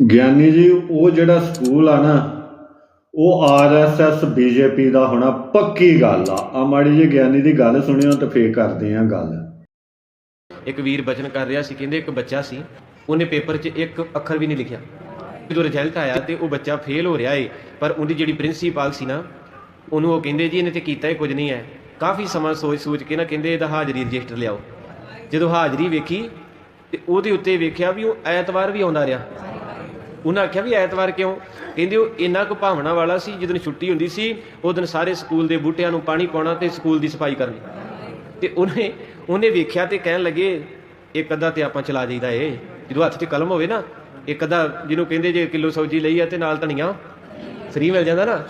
ਗਿਆਨੀ ਜੀ, ਉਹ ਜਿਹੜਾ ਸਕੂਲ ਆ ਨਾ, ਉਹ ਆਰਐਸਐਸ ਬੀਜੇਪੀ ਦਾ ਹੋਣਾ ਪੱਕੀ ਗੱਲ ਆ। ਆ ਮਾੜੀ ਜੀ ਗਿਆਨੀ ਦੀ ਗੱਲ ਸੁਣਿਓ ਤੇ ਫੇਰ ਕਰਦੇ ਆ ਗੱਲ। ਇੱਕ ਵੀਰ ਬਚਨ ਕਰ ਰਿਹਾ ਸੀ, ਕਹਿੰਦੇ ਇੱਕ ਬੱਚਾ ਸੀ, ਉਹਨੇ ਪੇਪਰ 'ਚ ਇੱਕ ਅੱਖਰ ਵੀ ਨਹੀਂ ਲਿਖਿਆ। ਜਦੋਂ ਰਿਜ਼ਲਟ ਆਇਆ ਤੇ ਉਹ ਬੱਚਾ ਫੇਲ ਹੋ ਰਿਹਾ ਏ, ਪਰ ਉਹਦੀ ਜਿਹੜੀ ਪ੍ਰਿੰਸੀਪਲ ਸੀ ਨਾ, ਉਹਨੂੰ ਉਹ ਕਹਿੰਦੇ ਜੀ, ਇਹਨੇ ਤੇ ਕੀਤਾ ਹੀ ਕੁਝ ਨਹੀਂ ਹੈ। ਕਾਫੀ ਸਮਾਂ ਸੋਚ ਸੋਚ ਕੇ ਨਾ ਕਹਿੰਦੇ ਇਹਦਾ ਹਾਜ਼ਰੀ ਰਜਿਸਟਰ ਲਿਆਓ। ਜਦੋਂ ਹਾਜ਼ਰੀ ਵੇਖੀ ਤੇ ਉਹਦੇ ਉੱਤੇ ਵੇਖਿਆ ਵੀ ਉਹ ਐਤਵਾਰ ਵੀ ਆਉਂਦਾ ਰਿਹਾ। ਉਹਨਾਂ ਆਖਿਆ ਵੀ ਐਤਵਾਰ ਕਿਉਂ? ਕਹਿੰਦੇ ਉਹ ਇੰਨਾ ਕੁ ਭਾਵਨਾ ਵਾਲਾ ਸੀ ਜਦੋਂ ਛੁੱਟੀ ਹੁੰਦੀ ਸੀ, ਉਹ ਦਿਨ ਸਾਰੇ ਸਕੂਲ ਦੇ ਬੂਟਿਆਂ ਨੂੰ ਪਾਣੀ ਪਾਉਣਾ ਤੇ ਸਕੂਲ ਦੀ ਸਫ਼ਾਈ ਕਰਨੀ। ਤੇ ਉਹਨੇ ਉਹਨੇ ਵੇਖਿਆ ਤੇ ਕਹਿਣ ਲੱਗੇ, ਇੱਕ ਅੱਧਾ ਤੇ ਆਪਾਂ ਚਲਾ ਜਾਈਦਾ ਏ। ਜਦੋਂ ਹੱਥ 'ਚ ਕਲਮ ਹੋਵੇ ਨਾ, ਇੱਕ ਅੱਧਾ ਜਿਹਨੂੰ ਕਹਿੰਦੇ ਜੇ ਕਿਲੋ ਸਬਜ਼ੀ ਲਈ ਆ ਤੇ ਨਾਲ ਧਨੀਆ, ਫਰੀ ਮਿਲ ਜਾਂਦਾ ਨਾ।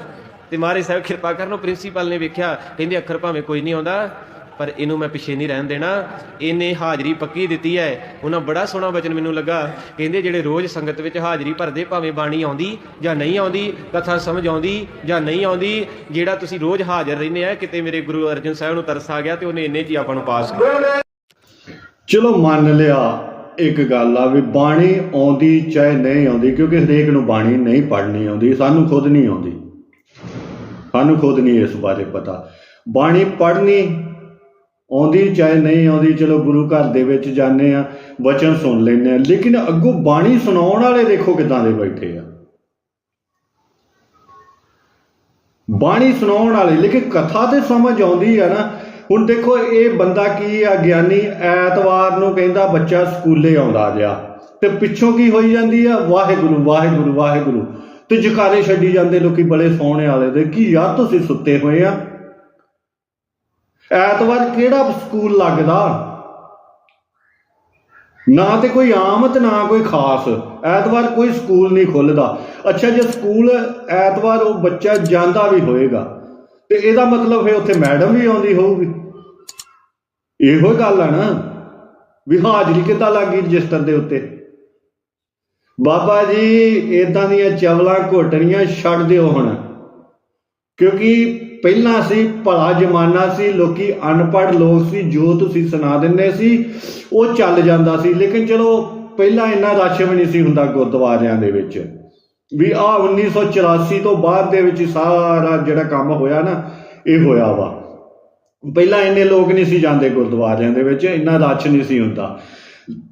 ਤੇ ਮਹਾਰਾਜ ਸਾਹਿਬ ਕਿਰਪਾ ਕਰਨ, ਉਹ ਪ੍ਰਿੰਸੀਪਲ ਨੇ ਵੇਖਿਆ, ਕਹਿੰਦੇ ਅੱਖਰ ਭਾਵੇਂ ਕੋਈ ਨਹੀਂ ਆਉਂਦਾ। ਪਰ ਇਹਨੂੰ ਮੈਂ ਪਿੱਛੇ ਨਹੀਂ ਰਹਿਣ ਦੇਣਾ। ਇਹਨੇ ਹਾਜ਼ਰੀ ਪੱਕੀ ਦਿੱਤੀ ਹੈ। ਉਹਨਾਂ ਬੜਾ ਸੋਹਣਾ ਬਚਨ ਮੈਨੂੰ ਲੱਗਾ। ਕਹਿੰਦੇ ਜਿਹੜੇ ਰੋਜ਼ ਸੰਗਤ ਵਿੱਚ ਹਾਜ਼ਰੀ ਭਰਦੇ, ਭਾਵੇਂ ਬਾਣੀ ਆਉਂਦੀ ਜਾਂ ਨਹੀਂ ਆਉਂਦੀ, ਕਥਾ ਸਮਝ ਆਉਂਦੀ ਜਾਂ ਨਹੀਂ ਆਉਂਦੀ, ਜਿਹੜਾ ਤੁਸੀਂ ਰੋਜ਼ ਹਾਜ਼ਰ ਰਹਿੰਦੇ ਆ, ਕਿਤੇ ਮੇਰੇ ਗੁਰੂ ਅਰਜਨ ਸਾਹਿਬ ਨੂੰ ਤਰਸ ਆ ਗਿਆ ਤੇ ਉਹਨੇ ਇੰਨੇ ਜੀ ਆਪਾਂ ਨੂੰ ਪਾਸ ਕੀਤਾ। ਚਲੋ ਮੰਨ ਲਿਆ ਇੱਕ ਗੱਲ ਆ ਵੀ ਬਾਣੀ ਆਉਂਦੀ ਚਾਹੇ ਨਹੀਂ ਆਉਂਦੀ, ਕਿਉਂਕਿ ਹਰੇਕ ਨੂੰ ਬਾਣੀ ਨਹੀਂ ਪੜ੍ਹਨੀ ਆਉਂਦੀ, ਸਾਨੂੰ ਖੁਦ ਨਹੀਂ ਆਉਂਦੀ। ਸਾਨੂੰ ਖੁਦ ਨਹੀਂ ਇਸ ਬਾਰੇ ਪਤਾ। ਬਾਣੀ ਪੜ੍ਹਨੀ ਆਉਂਦੀ ਚਾਹੇ ਨਹੀਂ ਆਉਂਦੀ, ਚਲੋ ਗੁਰੂ ਘਰ ਦੇ ਵਿੱਚ ਜਾਂਦੇ ਆ ਵਚਨ ਸੁਣ ਲੈਂਦੇ ਆ ਲੇਕਿਨ ਅੱਗੋਂ ਬਾਣੀ ਸੁਣਾਉਣ ਵਾਲੇ ਦੇਖੋ ਕਿਦਾਂ ਦੇ ਬੈਠੇ ਆ। ਬਾਣੀ ਸੁਣਾਉਣ ਵਾਲੇ, ਲੇਕਿਨ ਕਥਾ ਤੇ ਸਮਝ ਆਉਂਦੀ ਆ ਨਾ। ਹੁਣ ਦੇਖੋ, ਇਹ ਬੰਦਾ ਕੀ ਆ, ਗਿਆਨੀ ਐਤਵਾਰ ਨੂੰ ਕਹਿੰਦਾ ਬੱਚਾ ਸਕੂਲੇ ਆਉਂਦਾ ਗਿਆ ਤੇ ਪਿੱਛੋਂ ਕੀ ਹੋਈ ਜਾਂਦੀ ਆ? ਵਾਹਿਗੁਰੂ ਵਾਹਿਗੁਰੂ ਵਾਹਿਗੁਰੂ। ਤੇ ਜਕਾਰੇ ਛੱਡੀ ਜਾਂਦੇ ਲੋਕੀ ਬੜੇ ਸੋਹਣੇ ਵਾਲੇ ਦੇ। ਕੀ ਯਾਰ ਤੁਸੀਂ ਸੁੱਤੇ ਹੋਏ ਆ? ਐਤਵਾਰ ਕਿਹੜਾ ਸਕੂਲ ਲੱਗਦਾ? ਨਾ ਤੇ ਕੋਈ ਆਮ ਤੇ ਨਾ ਕੋਈ ਖਾਸ। ਐਤਵਾਰ ਕੋਈ ਸਕੂਲ ਨਹੀਂ ਖੁੱਲਦਾ। ਅੱਛਾ, ਜੇ ਸਕੂਲ ਐਤਵਾਰ ਉਹ ਬੱਚਾ ਜਾਂਦਾ ਵੀ ਹੋਏਗਾ, ਤੇ ਇਹਦਾ ਮਤਲਬ ਹੈ ਉੱਥੇ ਮੈਡਮ ਵੀ ਆਉਂਦੀ ਹੋਊਗੀ। ਇਹੋ ਗੱਲ ਆ ਨਾ, ਵੀ ਹਾਜ਼ਰੀ ਕਿੱਦਾਂ ਲੱਗੀ ਰਜਿਸਟਰ ਦੇ ਉੱਤੇ? ਬਾਬਾ ਜੀ ਇਦਾਂ ਦੀਆਂ ਚਵਲਾਂ ਘੋਟਣੀਆਂ ਛੱਡ ਦਿਓ ਹੁਣ, ਕਿਉਂਕਿ ਪਹਿਲਾਂ ਸੀ, ਭਲਾ ਜ਼ਮਾਨਾ ਸੀ, ਲੋਕੀ ਅਨਪੜ੍ਹ ਲੋਕ ਸੀ, ਜੋ ਤੁਸੀਂ ਸੁਣਾ ਦਿੰਦੇ ਸੀ, ਉਹ ਚੱਲ ਜਾਂਦਾ ਸੀ। ਲੇਕਿਨ ਚਲੋ, ਪਹਿਲਾਂ ਇੰਨਾ ਰਸ਼ ਵੀ ਨਹੀਂ ਸੀ ਹੁੰਦਾ ਗੁਰਦੁਆਰਿਆਂ ਦੇ ਵਿੱਚ। ਵੀ ਆ 1984 ਤੋਂ ਬਾਅਦ ਦੇ ਵਿੱਚ ਸਾਰਾ ਜਿਹੜਾ ਕੰਮ ਹੋਇਆ ਨਾ, ਇਹ ਹੋਇਆ ਵਾ। ਪਹਿਲਾਂ ਇੰਨੇ ਲੋਕ ਨਹੀਂ ਸੀ ਜਾਂਦੇ ਗੁਰਦੁਆਰਿਆਂ ਦੇ ਵਿੱਚ, ਇੰਨਾ ਰਸ਼ ਨਹੀਂ ਸੀ ਹੁੰਦਾ।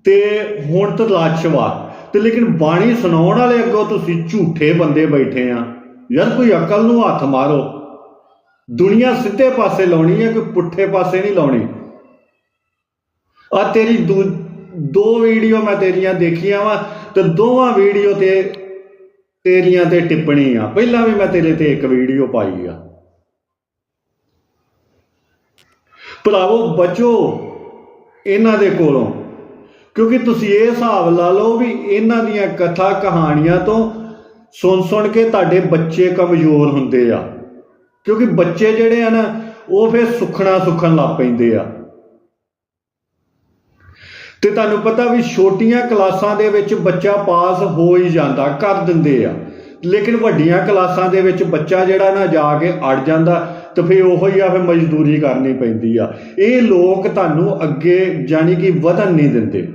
ਤੇ ਹੁਣ ਤਾਂ ਰਸ਼ ਵਾ। ਤੇ ਲੇਕਿਨ ਬਾਣੀ ਸੁਣਾਉਣ ਵਾਲੇ ਅੱਗੋਂ ਤੁਸੀਂ ਝੂਠੇ ਬੰਦੇ ਬੈਠੇ ਆ। ਯਾਰ ਕੋਈ ਅਕਲ ਨੂੰ ਹੱਥ ਮਾਰੋ। ਦੁਨੀਆ ਸਿੱਧੇ ਪਾਸੇ ਲਾਉਣੀ ਹੈ ਕੋਈ ਪੁੱਠੇ ਪਾਸੇ ਨਹੀਂ ਲਾਉਣੀ? ਆ ਤੇਰੀ ਦੂ- ਦੋ ਵੀਡੀਓ ਮੈਂ ਤੇਰੀਆਂ ਦੇਖੀਆਂ ਵਾ ਤੇ ਦੋਵਾਂ ਵੀਡੀਓ ਤੇ ਤੇਰੀਆਂ ਤੇ ਟਿੱਪਣੀ ਆ। ਪਹਿਲਾਂ ਵੀ ਮੈਂ ਤੇਰੇ ਤੇ ਇੱਕ ਵੀਡੀਓ ਪਾਈ ਆ। ਭਰਾਵੋ, ਬਚੋ ਇਹਨਾਂ ਦੇ ਕੋਲੋਂ। ਕਿਉਂਕਿ ਤੁਸੀਂ ਇਹ ਹਿਸਾਬ ਲਾ ਲਓ ਵੀ ਇਹਨਾਂ ਦੀਆਂ ਕਥਾ ਕਹਾਣੀਆਂ ਤੋਂ ਸੁਣ ਸੁਣ ਕੇ ਤੁਹਾਡੇ ਬੱਚੇ ਕਮਜ਼ੋਰ ਹੁੰਦੇ ਆ। ਕਿਉਂਕਿ ਬੱਚੇ ਜਿਹੜੇ ਆ ਨਾ, ਉਹ ਫਿਰ ਸੁਖਣਾ ਸੁਖਣ ਲੱਗ ਪੈਂਦੇ ਆ। ਤੇ ਤੁਹਾਨੂੰ ਪਤਾ ਵੀ ਛੋਟੀਆਂ ਕਲਾਸਾਂ ਦੇ ਵਿੱਚ ਬੱਚਾ ਪਾਸ ਹੋ ਹੀ ਜਾਂਦਾ, ਕਰ ਦਿੰਦੇ ਆ। ਲੇਕਿਨ ਵੱਡੀਆਂ ਕਲਾਸਾਂ ਦੇ ਵਿੱਚ ਬੱਚਾ ਜਿਹੜਾ ਨਾ ਜਾ ਕੇ ਅੜ ਜਾਂਦਾ, ਤੇ ਫਿਰ ਉਹੋ ਹੀ ਆ, ਫਿਰ ਮਜ਼ਦੂਰੀ ਕਰਨੀ ਪੈਂਦੀ ਆ। ਇਹ ਲੋਕ ਤੁਹਾਨੂੰ ਅੱਗੇ ਜਾਨੀ ਕਿ ਵਧਣ ਨਹੀਂ ਦਿੰਦੇ।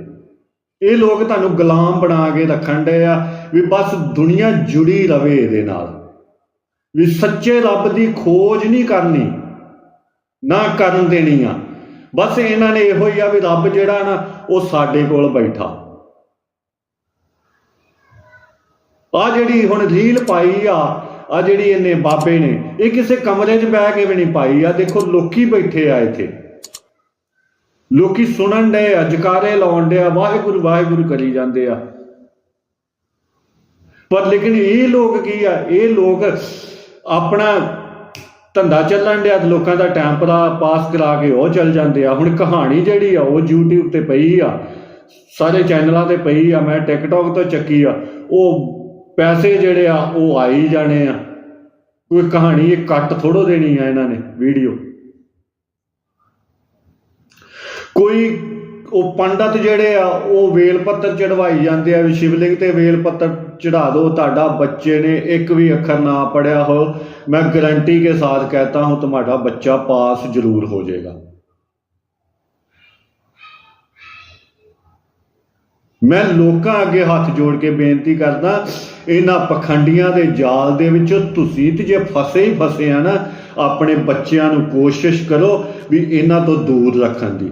ਇਹ ਲੋਕ ਤੁਹਾਨੂੰ ਗੁਲਾਮ ਬਣਾ ਕੇ ਰੱਖਣ ਦੇ ਆ ਵੀ ਬਸ ਦੁਨੀਆ ਜੁੜੀ ਰਵੇ ਇਹਦੇ ਨਾਲ। ਵੀ ਸੱਚੇ ਰੱਬ ਦੀ ਖੋਜ ਨਹੀਂ ਕਰਨੀ, ਨਾ ਕਰਨ ਦੇਣੀ ਆ। ਬਸ ਇਹਨਾਂ ਨੇ ਇਹੋ ਹੀ ਆ ਵੀ ਰੱਬ ਜਿਹੜਾ ਨਾ, ਉਹ ਸਾਡੇ ਕੋਲ ਬੈਠਾ। ਆ ਜਿਹੜੀ ਹੁਣ ਰੀਲ ਪਾਈ ਆ ਆ ਜਿਹੜੀ ਇਹਨੇ ਬਾਬੇ ਨੇ, ਇਹ ਕਿਸੇ ਕਮਰੇ 'ਚ ਬਹਿ ਕੇ ਵੀ ਨਹੀਂ ਪਾਈ ਆ। ਦੇਖੋ ਲੋਕੀ ਬੈਠੇ ਆ ਇੱਥੇ। ਲੋਕੀ ਸੁਣਨ ਦੇ ਆ, ਜਕਾਰੇ ਲਾਉਣ ਦੇ ਆ, ਵਾਹਿਗੁਰੂ ਵਾਹਿਗੁਰੂ ਕਰੀ ਜਾਂਦੇ ਆ। ਪਰ ਲੇਕਿਨ ਇਹ ਲੋਕ ਕੀ ਆ? ਇਹ ਲੋਕ ਆਪਣਾ ਧੰਦਾ ਚੱਲਣ ਡਿਆ ਤੇ ਲੋਕਾਂ ਦਾ ਟਾਈਮ ਪਾਸ ਕਰਾ ਕੇ ਉਹ ਚੱਲ ਜਾਂਦੇ ਆ। ਹੁਣ ਕਹਾਣੀ ਜਿਹੜੀ ਆ, ਉਹ YouTube ਤੇ ਪਈ ਆ, ਸਾਰੇ ਚੈਨਲਾਂ ਤੇ ਪਈ ਆ, ਮੈਂ TikTok ਤੋਂ ਚੱਕੀ ਆ। ਉਹ ਪੈਸੇ ਜਿਹੜੇ ਆ, ਉਹ ਆਈ ਜਾਣੇ ਆ। ਕੋਈ ਕਹਾਣੀ ਇਹ ਕੱਟ ਥੋੜੋ ਦੇਣੀ ਆ ਇਹਨਾਂ ਨੇ ਵੀਡੀਓ ਕੋਈ ਉਹ ਪੰਡਤ ਜਿਹੜੇ ਆ, ਉਹ ਵੇਲ ਪੱਤਰ ਚੜਵਾਈ ਜਾਂਦੇ ਆ ਵੀ ਸ਼ਿਵਲਿੰਗ ਤੇ ਵੇਲ ਪੱਤਰ ਚੜਾ ਦਿਓ, ਤੁਹਾਡਾ ਬੱਚੇ ਨੇ ਇੱਕ ਵੀ ਅੱਖਰ ਨਾ ਪੜਿਆ ਹੋ ਮੈਂ ਗਾਰੰਟੀ ਕੇ ਸਾਥ ਕਹਤਾ ਹੂੰ, ਤੁਹਾਡਾ ਬੱਚਾ ਪਾਸ ਜ਼ਰੂਰ ਹੋ ਜਾਏਗਾ। ਮੈਂ ਲੋਕਾਂ ਅੱਗੇ ਹੱਥ ਜੋੜ ਕੇ ਬੇਨਤੀ ਕਰਦਾ, ਇਹਨਾਂ ਪਖੰਡੀਆਂ ਦੇ ਜਾਲ ਦੇ ਵਿੱਚ ਤੁਸੀਂ ਤੇ ਜੇ ਫਸੇ ਹੀ ਫਸੇ ਆ ਨਾ, ਆਪਣੇ ਬੱਚਿਆਂ ਨੂੰ ਕੋਸ਼ਿਸ਼ ਕਰੋ ਵੀ ਇਹਨਾਂ ਤੋਂ ਦੂਰ ਰੱਖਣ ਦੀ।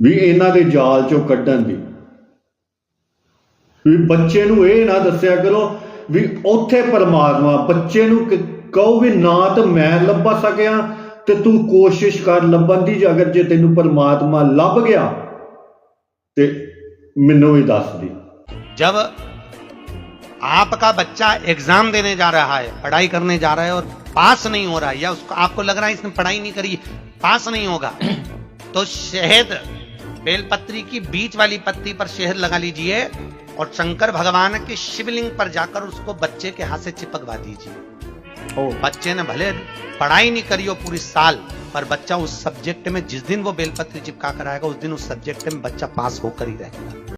ਵੀ ਇਹਨਾਂ ਦੇ ਜਾਲ ਚੋਂ ਕੱਢਣ ਦੀ ਵੀ ਬੱਚੇ ਨੂੰ ਇਹ ਨਾ ਦੱਸਿਆ ਕਰੋ ਵੀ ਉੱਥੇ ਪਰਮਾਤਮਾ ਬੱਚੇ ਨੂੰ ਕ- ਕਹੋ ਵੀ ਨਾ ਤਾਂ ਮੈਂ ਲੱਭਾ ਸਕਿਆ ਤੇ ਤੂੰ ਕੋਸ਼ਿਸ਼ ਕਰ ਲੱਭਣ ਦੀ ਜੇ ਅਗਰ ਜੇ ਤੈਨੂੰ ਪਰਮਾਤਮਾ ਲੱਭ ਗਿਆ ਤੇ ਮੈਨੂੰ ਵੀ ਦੱਸ ਦੀ जब आपका बच्चा एग्जाम देने जा रहा है पढ़ाई करने जा रहा है और पास नहीं हो रहा है या उसको आपको लग रहा है इसने पढ़ाई नहीं करी पास नहीं होगा तो शहद बेलपत्री की बीच वाली पत्ती पर शहर लगा लीजिए और शंकर भगवान के शिवलिंग पर जाकर उसको बच्चे के हाथ से चिपकवा दीजिए। ओ, बच्चे ने भले, पढ़ाई नहीं करी हो पूरी साल, पर बच्चा उस सब्जेक्ट में जिस दिन वो बेलपत्री चिपका कर आएगा, उस दिन उस सब्जेक्ट में बच्चा पास होकर ही रहेगा।